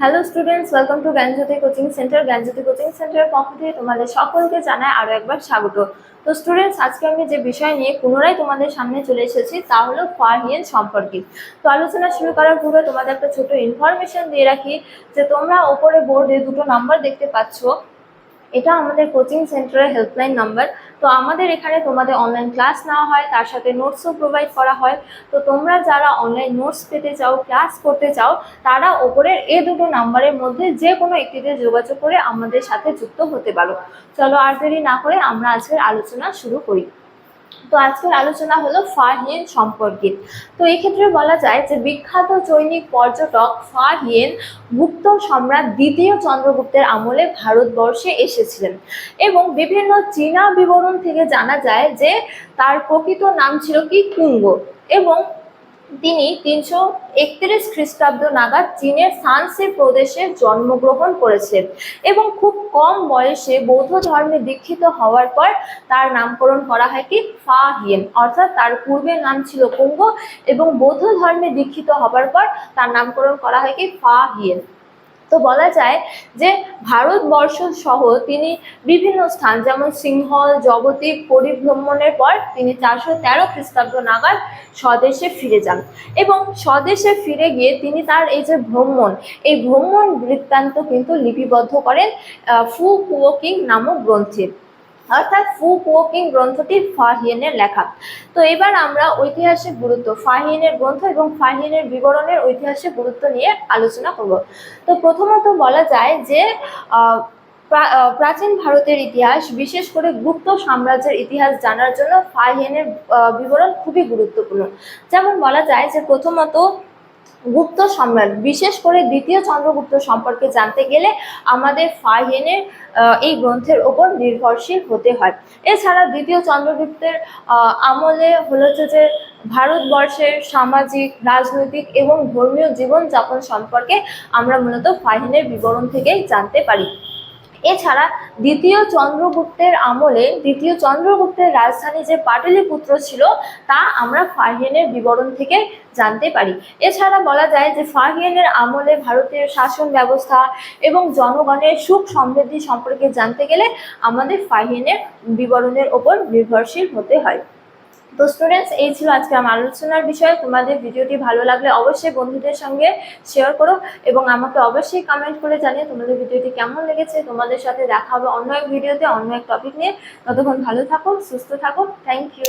Hello students welcome to Gyanjyoti coaching centre Gyanjyoti coaching সেন্টারের পক্ষ থেকে তোমাদের সকলকে জানায় আরও একবার স্বাগত। তো স্টুডেন্টস আজকে আমি যে বিষয় নিয়ে পুনরায় তোমাদের সামনে চলে এসেছি, তা হলো ফারহিয়েন সম্পর্কে। তো আলোচনা শুরু করার পূর্বে তোমাদের একটা ছোট ইনফরমেশন দিয়ে রাখি যে তোমরা ওপরে বোর্ডে দুটো নাম্বার দেখতে পাচ্ছ। এটা আমাদের কোচিং সেন্টারের হেল্পলাইন নাম্বার তো আমাদের এখানে তোমাদের অনলাইন ক্লাস নেওয়া হয়, তার সাথে নোটসও প্রোভাইড করা হয়। তো তোমরা যারা অনলাইন নোটস পেতে চাও ক্লাস করতে চাও, তারা ওপরের এ দুটো নাম্বারের মধ্যে যে কোনো একটিতে যোগাযোগ করে আমাদের সাথে যুক্ত হতে পারো। চলো আর দেরি না করে আমরা আজকের আলোচনা শুরু করি। তো আজকের আলোচনা হলো ফাহিয়েন সম্পর্কিত। তো এক্ষেত্রে বলা যায় যে বিখ্যাত চৈনিক পর্যটক ফাহিয়েন গুপ্ত সম্রাট দ্বিতীয় চন্দ্রগুপ্তের আমলে ভারতবর্ষে এসেছিলেন এবং বিভিন্ন চীনা বিবরণ থেকে জানা যায় যে তার প্রকৃত নাম ছিল কি কুঙ্গ এবং তিনি তিনশো একত্রিশ খ্রিস্টাব্দ নাগাদ চীনের সানসি প্রদেশে জন্মগ্রহণ করেছেন এবং খুব কম বয়সে বৌদ্ধ ধর্মে দীক্ষিত হওয়ার পর তার নামকরণ করা হয় কি ফা হিয়েন, অর্থাৎ তার পূর্বের নাম ছিল কুঙ্গ এবং বৌদ্ধ ধর্মে দীক্ষিত হবার পর তার নামকরণ করা হয় কি ফা হিয়েন। তো বলা যায় যে ভারতবর্ষ সহ তিনি বিভিন্ন স্থান, যেমন সিংহল জগতী পরিভ্রমণের পর তিনি চারশো তেরো খ্রিস্টাব্দ নাগাদ স্বদেশে ফিরে যান এবং স্বদেশে ফিরে গিয়ে তিনি তার এই যে ভ্রমণ, এই ভ্রমণ বৃত্তান্ত কিন্তু লিপিবদ্ধ করেন ফু কুয়োকিং নামক গ্রন্থে। অর্থাৎ ফু কুয়োকিং গ্রন্থটি ফাহিয়েনের লেখা। তো এবার আমরা ঐতিহাসিক গুরুত্ব, ফাহিয়েনের গ্রন্থ এবং ফাহিয়েনের বিবরণের ঐতিহাসিক গুরুত্ব নিয়ে আলোচনা করব। তো প্রথমত বলা যায় যে প্রাচীন ভারতের ইতিহাস, বিশেষ করে গুপ্ত সাম্রাজ্যের ইতিহাস জানার জন্য ফাহিয়েনের বিবরণ খুবই গুরুত্বপূর্ণ। যেমন বলা যায় যে প্রথমত গুপ্ত সম্রাট বিশেষ করে দ্বিতীয় চন্দ্রগুপ্ত সম্পর্কে জানতে গেলে আমাদের ফাহিনের এই গ্রন্থের ওপর নির্ভরশীল হতে হয়। এছাড়া দ্বিতীয় চন্দ্রগুপ্তের আমলে হলো যে ভারতবর্ষের সামাজিক, রাজনৈতিক এবং ধর্মীয় জীবনযাপন সম্পর্কে আমরা মূলত ফাহিনের বিবরণ থেকেই জানতে পারি। এছাড়া দ্বিতীয় চন্দ্রগুপ্তের আমলে, দ্বিতীয় চন্দ্রগুপ্তের রাজধানী যে পাটলিপুত্র ছিল, তা আমরা ফাহিয়েনের বিবরণ থেকে জানতে পারি। এছাড়া বলা যায় যে ফাহিয়েনের আমলে ভারতের শাসন ব্যবস্থা এবং জনগণের সুখ সমৃদ্ধি সম্পর্কে জানতে গেলে আমাদের ফাহিয়েনের বিবরণের ওপর নির্ভরশীল হতে হয়। তো স্টুডেন্টস এই ছিল আজকে আমার আলোচনার বিষয়। তোমাদের ভিডিওটি ভালো লাগলে অবশ্যই বন্ধুদের সঙ্গে শেয়ার করো এবং আমাকে অবশ্যই কমেন্ট করে জানিয়ে তোমাদের ভিডিওটি কেমন লেগেছে। তোমাদের সাথে দেখা হবে অন্য এক ভিডিওতে অন্য এক টপিক নিয়ে। ততক্ষণ ভালো থাকো, সুস্থ থাকো। Thank you